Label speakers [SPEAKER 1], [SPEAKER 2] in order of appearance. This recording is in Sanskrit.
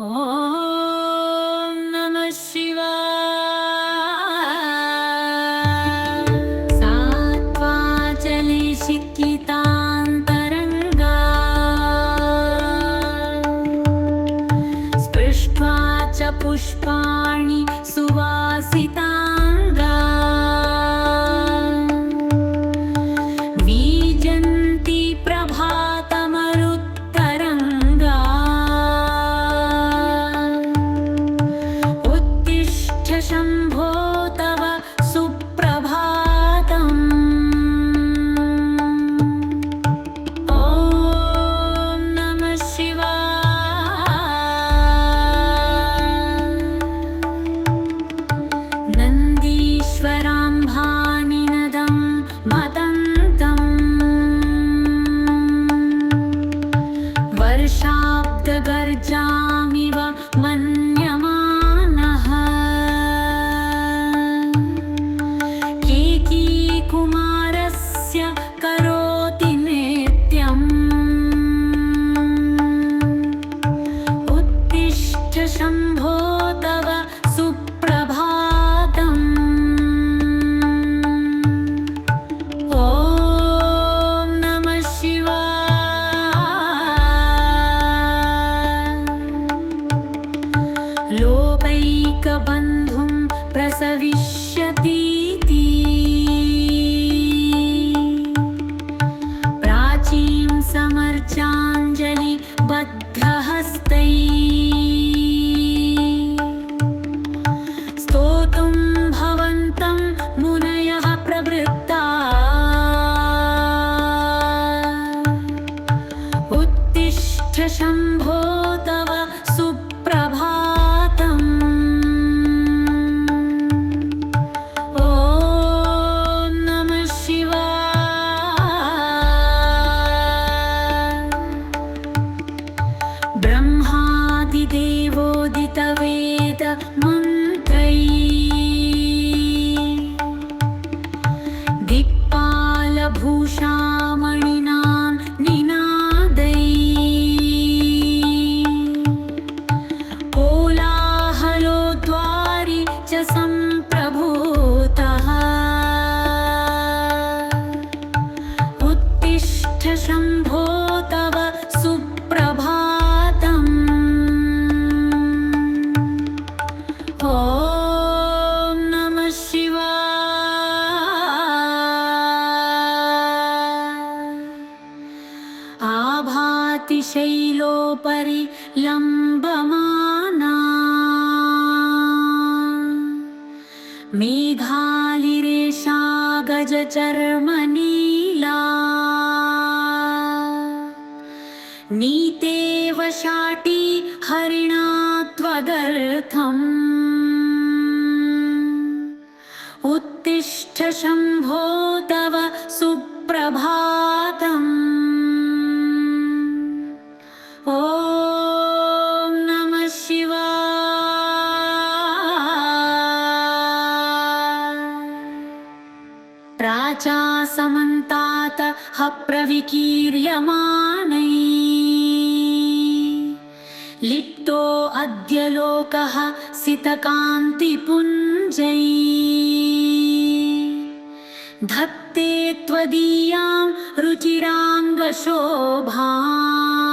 [SPEAKER 1] नमः शिक्षितान्तरङ्गा। स्पृष्ट्वा च पुष्पाणि सुवासिताङ्गा मन्यमानः। केकीकुमारस्य करोति नित्यम्? उत्तिष्ठ शम्भो लोकैकबन्धुं प्रसविष्यतीति दिक्पालभूषामणिनां शैलोपरि लम्बमाना मेघालिरेषा गजचर्मनीला नीतेव शाटी हरिणा त्वदर्थम् उत्तिष्ठ शम्भो प्राचासमन्तात ह प्रविकीर्यमाणै लिप्तो अद्य लोकः सितकान्तिपुञ्जै। धत्ते त्वदीयां रुचिराङ्गशोभाम्